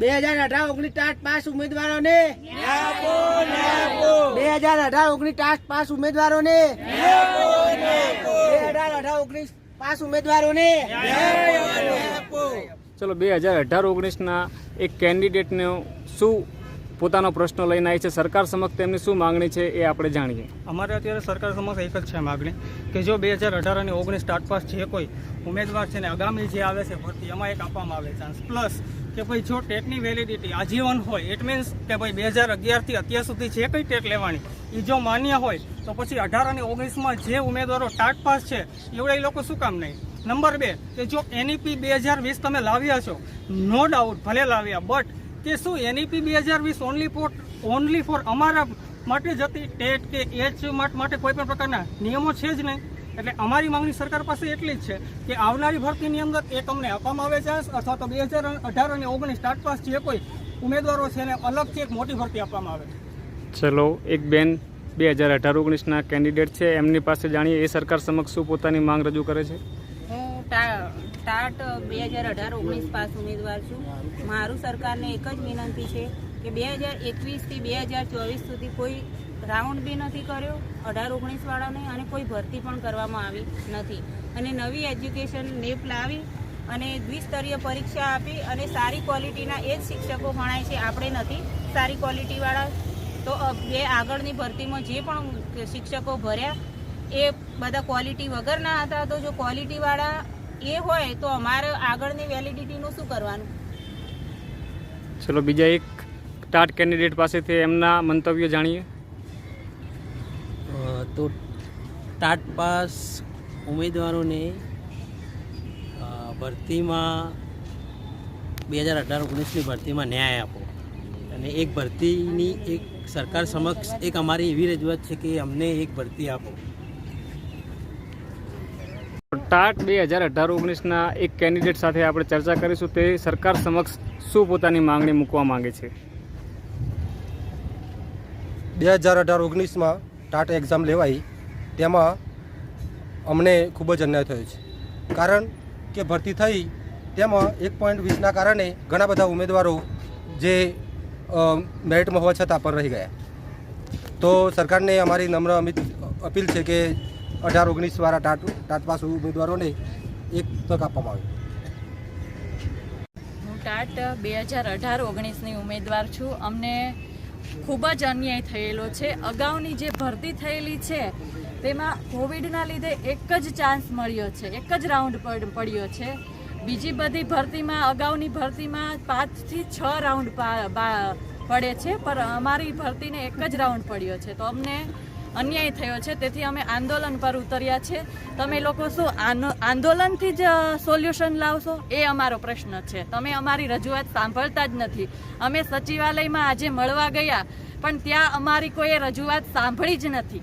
બે હજાર અઢાર ઓગણીસ ટાટ પાસ ઉમેદવારોને. બે હજાર અઢાર ઓગણીસ ટાટ પાસ ઉમેદવારોને. બે હજાર અઢાર ઓગણીસ પાસ ઉમેદવારોને. ચલો બે હજાર અઢાર ઓગણીસના એક કેન્ડિડેટને શું પોતાનો પ્રશ્ન લઈને આવી છે? સરકાર સમક્ષ તેમની શું માંગણી છે એ આપણે જાણીએ. અમારે અત્યારે સરકાર સમક્ષ એક જ છે માગણી કે જો બે હજાર અઢાર અને ઓગણીસ સ્ટાર્ટ પાસ જે કોઈ ઉમેદવાર છે ને આગામી જે આવે છે ભરતી એમાં એક આપવામાં આવે ચાન્સ પ્લસ કે ભાઈ જો ટેટની વેલિડિટી આજીવન હોય ઇટ મીન્સ કે ભાઈ બે હજાર અગિયારથી અત્યાર સુધી જે કંઈ ટેટ લેવાની એ જો માન્ય હોય, તો પછી અઢાર અને ઓગણીસમાં જે ઉમેદવારો ટાટ પાસ છે, એવડા એ લોકો શું કામ નહીં? નંબર બે, કે જો એનઈપી બે હજાર વીસ તમે લાવ્યા છો નો ડાઉટ ભલે લાવ્યા બટ કે શું એનઈપી બે હજાર વીસ ઓનલી ફોર ઓનલી ફોર અમારા માટે જ હતી? ટેટ કે એચ માટે કોઈ પણ પ્રકારના નિયમો છે જ નહીં. એટલે અમારી માંગણી સરકાર પાસે એટલી જ છે કે આવનારી ભરતીની અંદર એક અમને આપવામાં આવે છે અથવા તો બે હજાર અઢાર અને ઓગણીસ સ્ટાર્ટ પાસ જે કોઈ ઉમેદવારો છે એને અલગથી એક મોટી ભરતી આપવામાં આવે ચલો એક બેન બે હજાર અઢાર ઓગણીસના કેન્ડિડેટ છે એમની પાસે જાણીએ એ સરકાર સમક્ષ શું પોતાની માંગ રજૂ કરે છે? હું ટાટ બે હજાર અઢાર ઓગણીસ પાસ ઉમેદવાર છું. મારું સરકારને એક જ વિનંતી છે કે બે હજાર એકવીસથી બે હજાર ચોવીસ સુધી કોઈ રાઉન્ડ બી નથી કર્યો, અઢાર, ઓગણીસ વાળાને અને કોઈ ભરતી પણ કરવામાં આવી નથી. અને નવી એજ્યુકેશન નેપ લાવી અને દ્વિસ્તરીય પરીક્ષા આપી અને સારી ક્વોલિટીના એ જ શિક્ષકો ભણાય છે, આપણે નથી. સારી ક્વોલિટીવાળા તો બે આગળની ભરતીમાં જે પણ શિક્ષકો ભર્યા, એ બધા ક્વોલિટી વગરના હતા, તો જો ક્વોલિટીવાળા એ હોય, તો અમારે આગળની વેલિડિટીનું શું કરવાનું? ચલો, બીજા એક ટાટ કેન્ડિડેટ પાસેથી એમના મંતવ્યો જાણીએ. તો ટાટ પાસ ઉમેદવારોને ભરતીમાં બે હજાર અઢાર ઓગણીસની ભરતીમાં ન્યાય આપો. અને એક ભરતીની એક સરકાર સમક્ષ એક અમારી એવી રજૂઆત છે કે અમને એક ભરતી આપો. ટાટ બે હજાર અઢાર ઓગણીસના એક કેન્ડિડેટ સાથે આપણે ચર્ચા કરીશું. તે સરકાર સમક્ષ શું પોતાની માંગણી મૂકવા માંગે છે? બે હજાર અઢાર ઓગણીસમાં ટાટ એક્ઝામ લેવાઈ, તેમાં અમને ખૂબ જ અન્યાય થયો છે. કારણ કે ભરતી થઈ, તેમાં એક પોઈન્ટ વીસના કારણે ઘણા બધા ઉમેદવારો જે મેરિટમાં હોવા છતાં પણ રહી ગયા. તો સરકારને અમારી નમ્ર અમિત, અપીલ છે કે અઢાર ઓગણીસ વાળા ટાટ ટાટ પાસ ઉમેદવારોને એક તક આપવામાં આવી. હું ટાટ બે હજાર અઢાર ઓગણીસની ઉમેદવાર છું. અમને ખૂબ જ અન્યાય થયેલો છે. અગાઉની જે ભરતી થયેલી છે, તેમાં કોવિડના લીધે એક જ ચાન્સ મળ્યો છે, એક જ રાઉન્ડ પડ- પડ્યો છે. બીજી બધી ભરતીમાં, અગાઉની ભરતીમાં પાંચથી છ રાઉન્ડ પડે છે પણ અમારી ભરતીને એક જ રાઉન્ડ પડ્યો છે. તો અમને અન્યાય થયો છે. તેથી અમે આંદોલન પર ઉતર્યા છે. તમે લોકો શું આંદોલનથી જ સોલ્યુશન લાવશો? એ અમારો પ્રશ્ન છે. તમે અમારી રજૂઆત સાંભળતા જ નથી. અમે સચિવાલયમાં આજે મળવા ગયા, પણ ત્યાં અમારી કોઈ રજૂઆત સાંભળી જ નથી.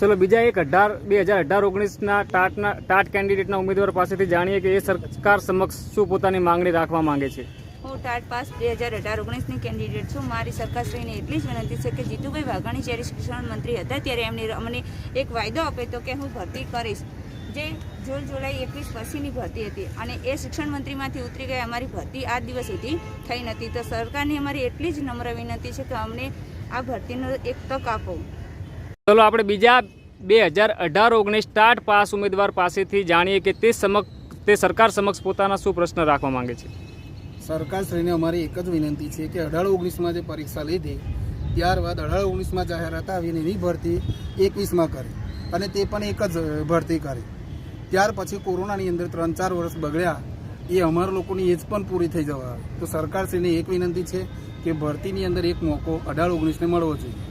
ચલો, બીજા એક અઢાર, બે હજાર અઢાર ઓગણીસના ટાટના, ટાટ કેન્ડિડેટના ઉમેદવાર પાસેથી જાણીએ કે એ સરકાર સમક્ષ શું પોતાની માંગણી રાખવા માંગે છે? હું ટાટ પાસ બે હજાર અઢાર ઓગણીસની કેન્ડિડેટ છું. મારી સરકારશ્રીને એટલી જ વિનંતી છે કે જીતુભાઈ વાઘાણી જ્યારે શિક્ષણ મંત્રી હતા ત્યારે એમને અમને એક વાયદો આપે તો કે હું ભરતી કરીશ. જે જૂન, જુલાઈ, એકવીસ પછીની ભરતી હતી અને એ શિક્ષણ મંત્રીમાંથી ઉતરી ગયા. અમારી ભરતી આ દિવસ સુધી થઈ નથી. તો સરકારની અમારી એટલી જ નમ્ર વિનંતી છે કે અમને આ ભરતીનો એક તક આપો. ચલો, આપણે બીજા બે હજાર અઢાર ઓગણીસ સ્ટાર્ટ પાસ ઉમેદવાર પાસેથી જાણીએ કે તે સમક્ષ, તે સરકાર સમક્ષ પોતાના શું પ્રશ્ન રાખવા માંગે છે? સરકારશ્રીને અમારી એક જ વિનંતી છે કે અઢાર ઓગણીસમાં જે પરીક્ષા લીધી, ત્યારબાદ અઢાર ઓગણીસમાં જાહેરાત આવીને એની ભરતી એકવીસમાં કરી અને તે પણ એક જ ભરતી કરી. ત્યાર પછી કોરોનાની અંદર ત્રણ ચાર વર્ષ બગડ્યા, એ અમારા લોકોની એજ પણ પૂરી થઈ જવા તો સરકારશ્રીને એક વિનંતી છે કે ભરતીની અંદર એક મોકો અઢાર ઓગણીસને મળવો જોઈએ.